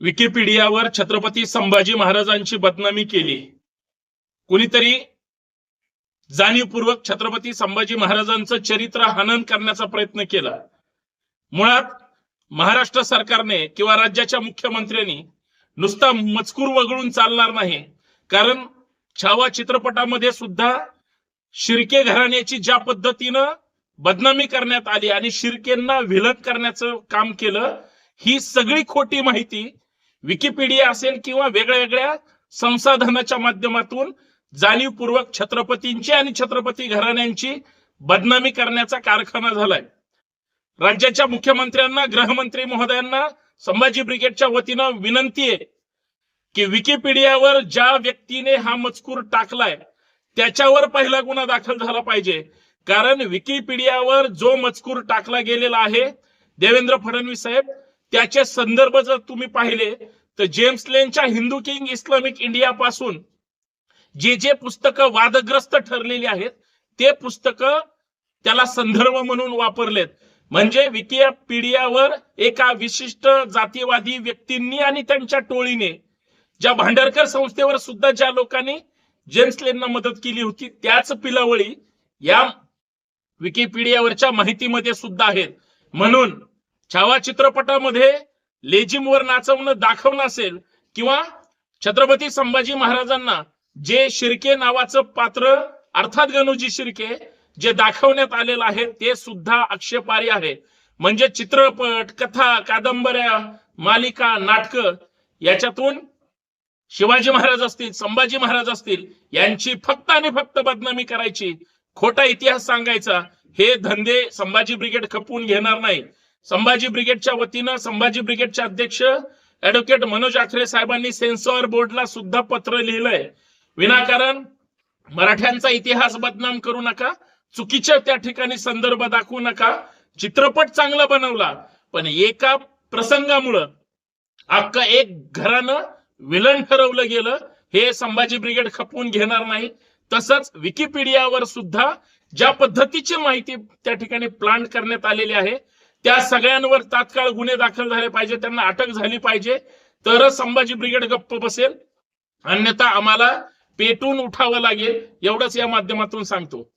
विकिपीडियावर छत्रपती संभाजी महाराजांची बदनामी केली. कुणीतरी जाणीवपूर्वक छत्रपती संभाजी महाराजांचं चरित्र हनन करण्याचा प्रयत्न केला. मुळात महाराष्ट्र सरकारने किंवा राज्याच्या मुख्यमंत्र्यांनी नुसता मजकूर वगळून चालणार नाही. कारण छावा चित्रपटामध्ये सुद्धा शिर्के घराण्याची ज्या पद्धतीनं बदनामी करण्यात आली आणि शिर्केंना विलन करण्याचं काम केलं ही सगळी खोटी माहिती विकिपीडिया असेल किंवा वेगळ्या वेगळ्या संसाधनाच्या माध्यमातून जाणीवपूर्वक छत्रपतींची आणि छत्रपती घराण्यांची बदनामी करण्याचा कारखाना झालाय. राज्याच्या मुख्यमंत्र्यांना गृहमंत्री महोदयांना संभाजी ब्रिगेडच्या वतीनं विनंती आहे की विकिपीडियावर ज्या व्यक्तीने हा मजकूर टाकलाय त्याच्यावर पहिला गुन्हा दाखल झाला पाहिजे. कारण विकिपीडियावर जो मजकूर टाकला गेलेला आहे देवेंद्र फडणवीस साहेब त्याचे संदर्भ जर तुम्ही पाहिले तर जेम्स लेनच्या हिंदू किंग इस्लामिक इंडिया पासून जे जे पुस्तकं वादग्रस्त ठरलेली आहेत ते पुस्तकं त्याला संदर्भ म्हणून वापरलेत. म्हणजे विकिपीडियावर एका विशिष्ट जातीवादी व्यक्तींनी आणि त्यांच्या टोळीने ज्या भांडारकर संस्थेवर सुद्धा ज्या लोकांनी जेम्स लेनना मदत केली होती त्याच पिलावळी या विकिपीडियावरच्या माहितीमध्ये सुद्धा आहेत. म्हणून छावा चित्रपटामध्ये लेजिमवर नाचवणं दाखवणं असेल किंवा छत्रपती संभाजी महाराजांना जे शिर्के नावाचं पात्र अर्थात गणूजी शिर्के जे दाखवण्यात आलेलं आहे ते सुद्धा आक्षेपार्ह आहे. म्हणजे चित्रपट कथा कादंबऱ्या मालिका नाटक याच्यातून शिवाजी महाराज असतील संभाजी महाराज असतील यांची फक्त आणि फक्त बदनामी करायची खोटा इतिहास सांगायचा हे धंदे संभाजी ब्रिगेड खपवून घेणार नाही. संभाजी ब्रिगेडच्या वतीनं संभाजी ब्रिगेडचे अध्यक्ष ऍडव्होकेट मनोज आखरे साहेबांनी सेन्सॉर बोर्डला सुद्धा पत्र लिहिलंय. विनाकारण मराठ्यांचा इतिहास बदनाम करू नका चुकीच्या त्या ठिकाणी संदर्भ दाखवू नका चित्रपट चांगला बनवला पण एका प्रसंगामुळं अख्खं एक घरानं विलन ठरवलं गेलं हे संभाजी ब्रिगेड खपवून घेणार नाही. तसंच विकिपीडियावर सुद्धा ज्या पद्धतीची माहिती त्या ठिकाणी प्लांट करण्यात आलेली आहे त्या सगळ्यांवर तात्काळ गुन्हे दाखल झाले पाहिजे त्यांना अटक झाली पाहिजे. तरच संभाजी ब्रिगेड गप्प बसेल. अन्यथा आम्हाला पेटून उठावं लागेल एवढंच या माध्यमातून सांगतो.